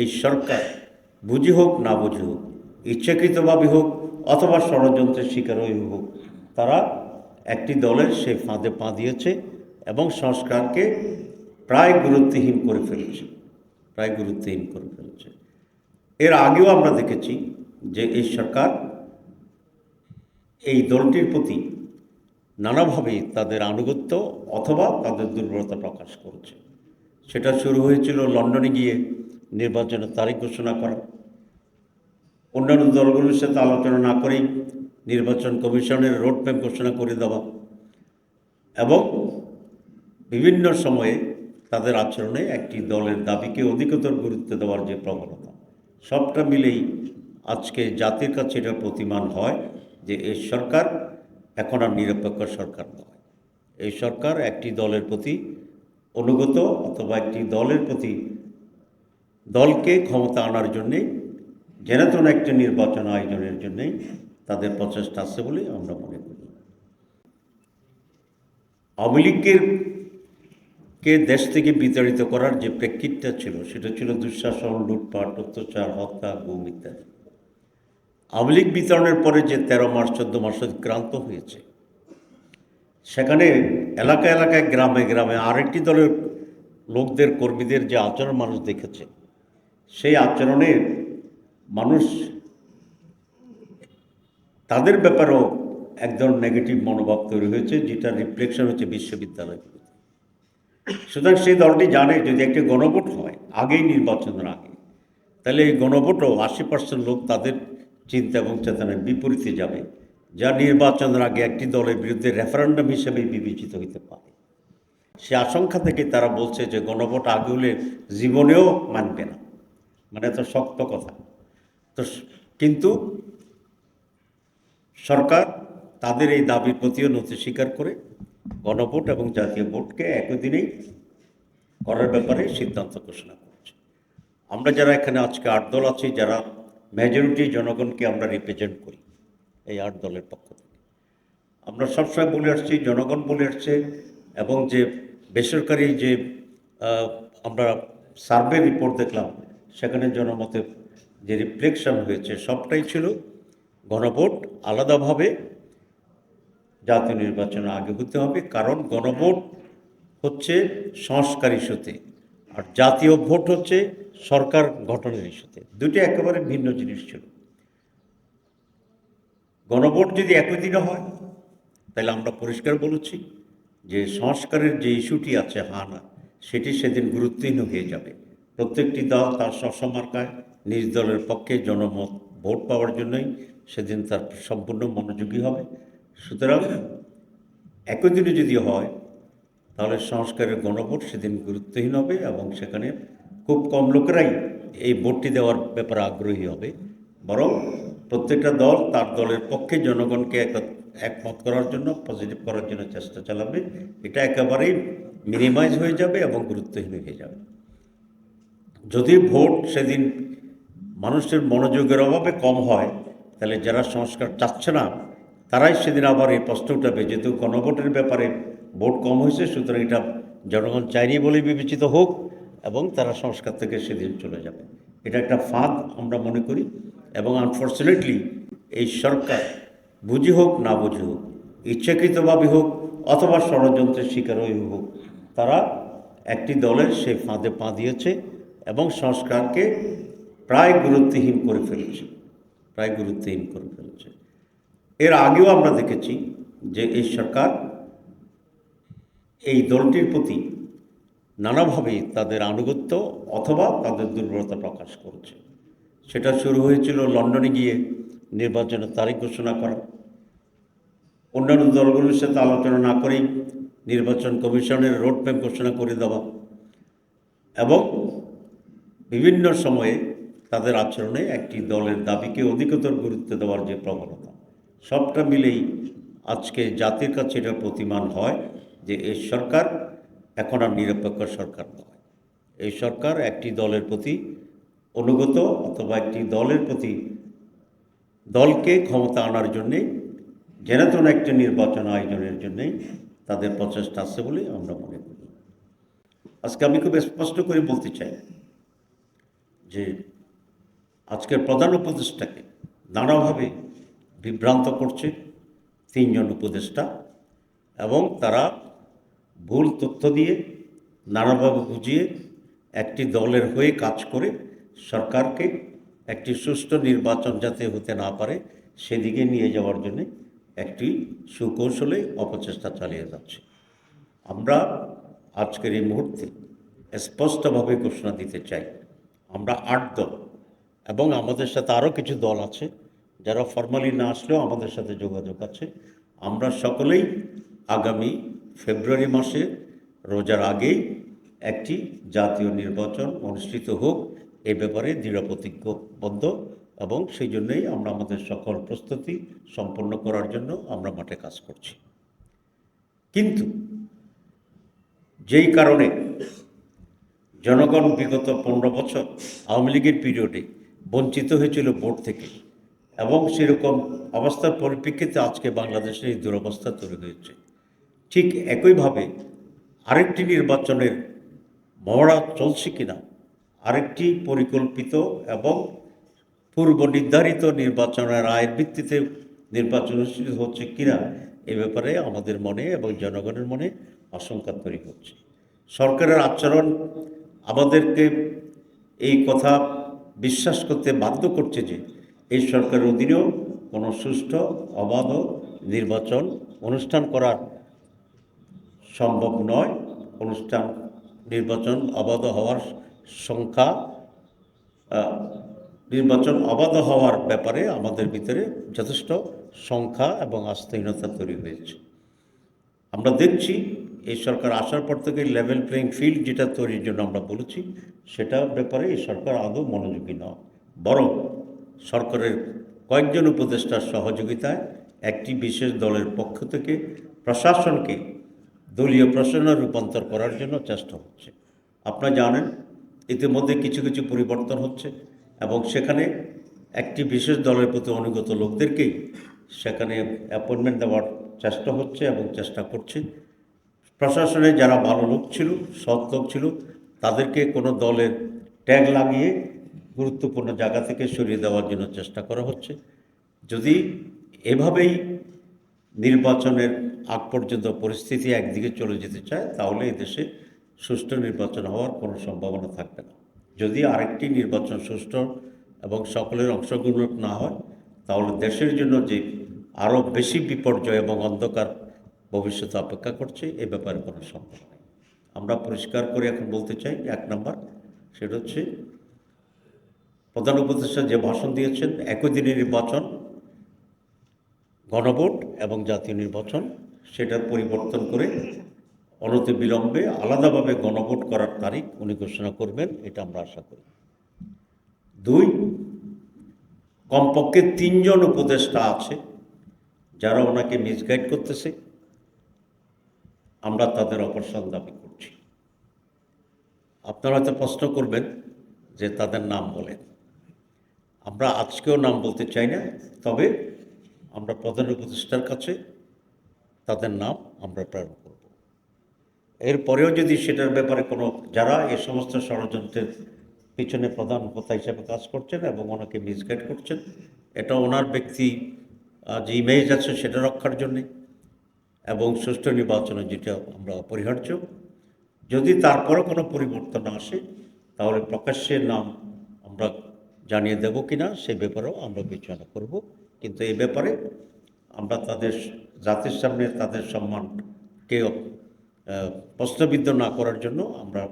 এই সরকার বুঝি হোক, না বুঝি হোক, ইচ্ছাকৃতভাবে হোক অথবা ষড়যন্ত্রের শিকার হয়ে হোক, তারা একটি দলের সেই ফাঁদে পা দিয়েছে এবং সংস্কারকে প্রায় গুরুত্বহীন করে ফেলেছে, প্রায় গুরুত্বহীন করে ফেলেছে। এর আগেও আমরা দেখেছি যে এই সরকার এই দলটির প্রতি নানাভাবেই তাদের আনুগত্য অথবা তাদের দুর্বলতা প্রকাশ করছে। সেটা শুরু হয়েছিল লন্ডনে গিয়ে। নির্বাচনের তারিখ ঘোষণা করা। অন্যান্য দলগুলোর সাথে আলোচনা না করেই নির্বাচন কমিশনের রোডম্যাপ ঘোষণা করে দেওয়া এবং বিভিন্ন সময়ে তাদের আচরণে একটি দলের দাবিকে অধিকতর গুরুত্ব দেওয়ার যে প্রবণতা, সবটা মিলেই আজকে জাতির কাছে এটা প্রতিমান হয় যে এই সরকার এখন আর নিরপেক্ষ সরকার নয়। এই সরকার একটি দলের প্রতি অনুগত অথবা একটি দলের প্রতি দলকে ক্ষমতা আনার জন্যে জেনাতন একটি নির্বাচন আয়োজনের জন্যে তাদের প্রচেষ্টা আছে বলে আমরা মনে করি। আওয়ামী লীগের কে দেশ থেকে বিতাড়িত করার যে প্রেক্ষিতটা ছিল, সেটা ছিল দুঃশাসন, লুটপাট, অত্যাচার, হত্যা, গুম ইত্যাদি। আওয়ামী লীগ বিতরণের পরে যে তেরো মাস চোদ্দ মাস ক্রান্ত হয়েছে, সেখানে এলাকা এলাকায়, গ্রামে গ্রামে আরেকটি দলের লোকদের, কর্মীদের যে আচরণ মানুষ দেখেছে সেই আচরণে মানুষ তাদের ব্যাপারেও একদম নেগেটিভ মনোভাব তৈরি হয়েছে, যেটা রিফ্লেকশন হচ্ছে বিশ্ববিদ্যালয়গুলোতে সুতরাং সেই দলটি জানে যদি একটি গণভোট হয়, আগেই নির্বাচনের আগে, তাহলে এই গণভোটও আশি পার্সেন্ট লোক তাদের চিন্তা এবং চেতনার বিপরীতে যাবে, যা নির্বাচনের আগে একটি দলের বিরুদ্ধে রেফারেন্ডাম হিসেবে বিবেচিত হতে পারে। সে আশঙ্কা থেকে তারা বলছে যে গণভোট আগে হলে জীবনেও মানবে না। মানে তো শক্ত কথা। তো কিন্তু সরকার তাদের এই দাবির প্রতিও নথি স্বীকার করে গণভোট এবং জাতীয় ভোটকে একই দিনেই করার ব্যাপারে সিদ্ধান্ত ঘোষণা করেছে। আমরা যারা এখানে আজকে আট দল আছি, যারা মেজরিটি জনগণকে আমরা রিপ্রেজেন্ট করি এই আট দলের পক্ষ থেকে। আমরা সবসময় বলে আসছি, জনগণ বলে আসছে এবং যে বেসরকারি যে আমরা সার্ভে রিপোর্ট দেখলাম সেখানে জনমতের যে রিফ্লেকশন হয়েছে সবটাই ছিল গণভোট আলাদাভাবে জাতীয় নির্বাচনের আগে হতে হবে, কারণ গণভোট হচ্ছে সংস্কার ইস্যুতে আর জাতীয় ভোট হচ্ছে সরকার গঠনের ইস্যুতে দুটি একেবারে ভিন্ন জিনিস ছিল। গণভোট যদি একই দিনে হয়, তাহলে আমরা পরিষ্কার বলেছি যে সংস্কারের যে ইস্যুটি আছে হা না সেটি সেদিন গুরুত্বহীন হয়ে যাবে। প্রত্যেকটি দল তার সসমার্কায় নিজ দলের পক্ষে জনমত, ভোট পাওয়ার জন্যই সেদিন তার সম্পূর্ণ মনোযোগী হবে। সুতরাং একই দিনে যদি হয়, তাহলে সংস্কারের গণভোট সেদিন গুরুত্বহীন হবে এবং সেখানে খুব কম লোকেরাই এই ভোটটি দেওয়ার ব্যাপারে আগ্রহী হবে। বরং প্রত্যেকটা দল তার দলের পক্ষে জনগণকে এক- একমত করার জন্য পজিটিভ করার জন্য চেষ্টা চালাবে। এটা একেবারেই মিনিমাইজ হয়ে যাবে এবং গুরুত্বহীন হয়ে যাবে। যদি ভোট সেদিন মানুষের মনোযোগের অভাবে কম হয়, তাহলে যারা সংস্কার চাচ্ছে না, তারাই সেদিন আবার এই প্রশ্ন উঠাবে, যেহেতু গণভোটের ব্যাপারে ভোট কম হয়েছে, সুতরাং এটা জনগণ চাইনি বলে বিবেচিত হোক, এবং তারা সংস্কার থেকে সেদিন চলে যাবে। এটা একটা ফাঁদ আমরা মনে করি, এবং আনফর্চুনেটলি এই সরকার বুঝি হোক, না বুঝি হোক, ইচ্ছাকৃতভাবে হোক, অথবা ষড়যন্ত্রের শিকার হয়ে হোক, তারা একটি দলের সেই ফাঁদে পা দিয়েছে। এবং সংস্কারকে প্রায় গুরুত্বহীন করে ফেলেছে, প্রায় গুরুত্বহীন করে ফেলেছে। এর আগেও আমরা দেখেছি যে এই সরকার এই দলটির প্রতি নানাভাবেই তাদের আনুগত্য অথবা তাদের দুর্বলতা প্রকাশ করছে। সেটা শুরু হয়েছিল লন্ডনে গিয়ে নির্বাচনের তারিখ ঘোষণা করা। অন্যান্য দলগুলোর সাথে আলোচনা না করেই নির্বাচন কমিশনের রোডম্যাপ ঘোষণা করে দেওয়া এবং বিভিন্ন সময়ে তাদের আচরণে একটি দলের দাবিকে অধিকতর গুরুত্ব দেওয়ার যে প্রবণতা, সবটা মিলেই আজকে জাতির কাছে এটা প্রতিমান হয় যে এই সরকার এখন আর নিরপেক্ষ সরকার নয়। এই সরকার একটি দলের প্রতি অনুগত অথবা একটি দলের প্রতি দলকে ক্ষমতা আনার জন্যে জেনাতন একটি নির্বাচন আয়োজনের জন্যেই তাদের প্রচেষ্টা আছে বলে আমরা মনে করি। আজকে আমি খুব স্পষ্ট করে বলতে চাই যে আজকের প্রধান উপদেষ্টাকে নানাভাবে বিভ্রান্ত করছে তিনজন উপদেষ্টা এবং তারা ভুল তথ্য দিয়ে নানাভাবে বুঝিয়ে একটি দলের হয়ে কাজ করে সরকারকে একটি সুষ্ঠু নির্বাচন যাতে হতে না পারে, সেদিকে নিয়ে যাওয়ার জন্য একটি সুকৌশলে অপচেষ্টা চালিয়ে যাচ্ছে। আমরা আজকের এই মুহূর্তে স্পষ্টভাবে ঘোষণা দিতে চাই। আমরা আট দল, এবং আমাদের সাথে আরও কিছু দল আছে যারা ফর্মালি না আসলেও আমাদের সাথে যোগাযোগ আছে। আমরা সকলেই আগামী ফেব্রুয়ারি মাসে রোজার আগেই একটি জাতীয় নির্বাচন অনুষ্ঠিত হোক, এ ব্যাপারে দৃঢ় প্রতিজ্ঞবদ্ধ, এবং সেই জন্যই আমরা আমাদের সকল প্রস্তুতি সম্পন্ন করার জন্য আমরা মাঠে কাজ করছি। কিন্তু যেই কারণে জনগণ বিগত পনেরো বছর আওয়ামী লীগের পিরিয়ডে বঞ্চিত হয়েছিল ভোট থেকে এবং সেরকম অবস্থার পরিপ্রেক্ষিতে আজকে বাংলাদেশের এই দুরবস্থা তৈরি হয়েছে। ঠিক একইভাবে আরেকটি নির্বাচনের মহড়া চলছে কিনা, আরেকটি পরিকল্পিত এবং পূর্ব নির্ধারিত নির্বাচনের আয়ের ভিত্তিতে নির্বাচন অনুষ্ঠিত হচ্ছে কিনা এ ব্যাপারে আমাদের মনে এবং জনগণের মনে আশঙ্কা তৈরি হচ্ছে। সরকারের আচরণ আমাদেরকে এই কথা বিশ্বাস করতে বাধ্য করছে যে এই সরকারের অধীনেও কোনো সুষ্ঠু, অবাধ নির্বাচন অনুষ্ঠান করার সম্ভব নয়। অনুষ্ঠান, নির্বাচন অবাধ হওয়ার সংখ্যা নির্বাচন অবাধ হওয়ার ব্যাপারে আমাদের ভিতরে যথেষ্ট সংখ্যা এবং আস্থাহীনতা তৈরি হয়েছে। আমরা দেখছি এই সরকার আসার পর থেকে লেভেল প্লেইং ফিল্ড যেটা তৈরির জন্য আমরা বলেছি, সেটা ব্যাপারে এই সরকার আদৌ মনোযোগী নয়। বরং সরকারের কয়েকজন উপদেষ্টার সহযোগিতায় একটি বিশেষ দলের পক্ষ থেকে প্রশাসনকে দলীয় প্রশাসনে রূপান্তর করার জন্য চেষ্টা হচ্ছে। আপনারা জানেন, ইতিমধ্যে কিছু কিছু পরিবর্তন হচ্ছে এবং সেখানে একটি বিশেষ দলের প্রতি অনুগত লোকদেরকেই সেখানে অ্যাপয়েন্টমেন্ট দেওয়ার চেষ্টা হচ্ছে এবং চেষ্টা করছে। প্রশাসনে যারা ভালো লোক ছিল, সৎ লোক ছিল, তাদেরকে কোনো দলের ট্যাগ লাগিয়ে গুরুত্বপূর্ণ জায়গা থেকে সরিয়ে দেওয়ার জন্য চেষ্টা করা হচ্ছে। যদি এভাবেই নির্বাচনের আগ পর্যন্ত পরিস্থিতি একদিকে চলে যেতে চায়, তাহলে এদেশে সুষ্ঠু নির্বাচন হওয়ার কোনো সম্ভাবনা থাকবে না। যদি আরেকটি নির্বাচন সুষ্ঠু এবং সকলের অংশগ্রহণ না হয়, তাহলে দেশের জন্য যে আরও বেশি বিপর্যয় এবং অন্ধকার ভবিষ্যৎ অপেক্ষা করছে, এ ব্যাপারে কোনো সম্ভব নেই। আমরা পরিষ্কার করে এখন বলতে চাই, এক নম্বর সেটা হচ্ছে, প্রধান উপদেষ্টা যে ভাষণ দিয়েছেন, একই দিনে নির্বাচন, গণভোট এবং জাতীয় নির্বাচন, সেটার পরিবর্তন করে অনতি বিলম্বে আলাদাভাবে গণভোট করার তারিখ উনি ঘোষণা করবেন, এটা আমরা আশা করি। দুই, কমপক্ষে তিনজন উপদেষ্টা আছে, যারা ওনাকে মিসগাইড করতেছে। আমরা তাদের অপসারণ দাবি করছি। আপনারা হয়তো প্রশ্ন করবেন যে তাদের নাম বলেন। আমরা আজকেও নাম বলতে চাই না, তবে আমরা প্রধান উপদেষ্টার কাছে তাদের নাম আমরা প্রেরণ করব। এরপরেও যদি সেটার ব্যাপারে কোনো, যারা এ সমস্ত ষড়যন্ত্রের পিছনে প্রধান হোতা হিসাবে কাজ করছেন এবং ওনাকে মিসগাইড করছেন, এটা ওনার ব্যক্তি যে ইমেজ আছে সেটা রক্ষার জন্যে এবং সুষ্ঠু নির্বাচনে যেটা আমরা অপরিহার্য। যদি তারপরও কোনো পরিবর্তন আসে, তাহলে প্রকাশ্যের নাম আমরা জানিয়ে দেব কি না সে ব্যাপারেও আমরা বিবেচনা করব। কিন্তু এই ব্যাপারে আমরা তাদের জাতির সামনে তাদের সম্মানকে প্রশ্নবিদ্ধ না করার জন্য আমরা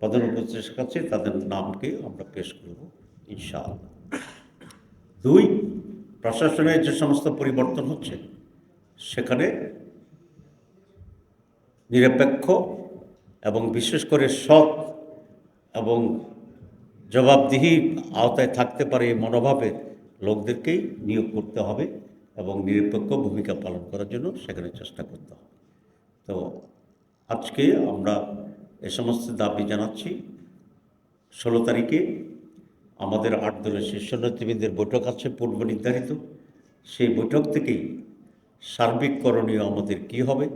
প্রধান উপদেষ্টার কাছে তাদের নামকে আমরা পেশ করব, ইনশাআল্লাহ। দুই, প্রশাসনের যে সমস্ত পরিবর্তন হচ্ছে, সেখানে নিরপেক্ষ এবং বিশেষ করে সৎ এবং জবাবদিহি আওতায় থাকতে পারে এই মনোভাবের লোকদেরকেই নিয়োগ করতে হবে এবং নিরপেক্ষ ভূমিকা পালন করার জন্য সেখানে চেষ্টা করতে হবে। তো আজকে আমরা এ সমস্ত দাবি জানাচ্ছি। ষোলো তারিখে আমাদের আট দলের শীর্ষ নেতৃবৃন্দের বৈঠক আছে পূর্ব নির্ধারিত। সেই বৈঠক থেকেই সার্বিক করণীয় আমাদের কী হবে?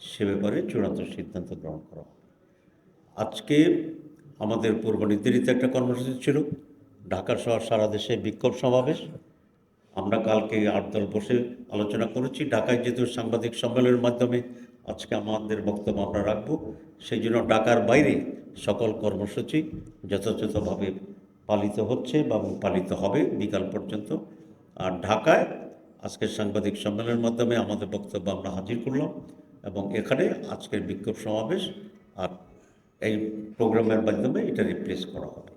সে ব্যাপারে চূড়ান্ত সিদ্ধান্ত গ্রহণ করা। আজকে আমাদের পূর্ব নির্ধারিত একটা কর্মসূচি ছিল। ঢাকা সহ সারা দেশে বিক্ষোভ সমাবেশ। আমরা কালকে আট দল বসে আলোচনা করেছি। ঢাকায় যেহেতু সাংবাদিক সম্মেলনের মাধ্যমে আজকে আমাদের বক্তব্য আমরা রাখব, সেই জন্য ঢাকার বাইরে সকল কর্মসূচি যথাযথভাবে পালিত হচ্ছে বা পালিত হবে বিকাল পর্যন্ত। আর ঢাকায় আজকের সাংবাদিক সম্মেলনের মাধ্যমে আমাদের বক্তব্য আমরা হাজির করলাম। এবং এখানে আজকের বিক্ষোভ সমাবেশ আর এই প্রোগ্রামের মাধ্যমে এটা রিপ্লেস করা হবে।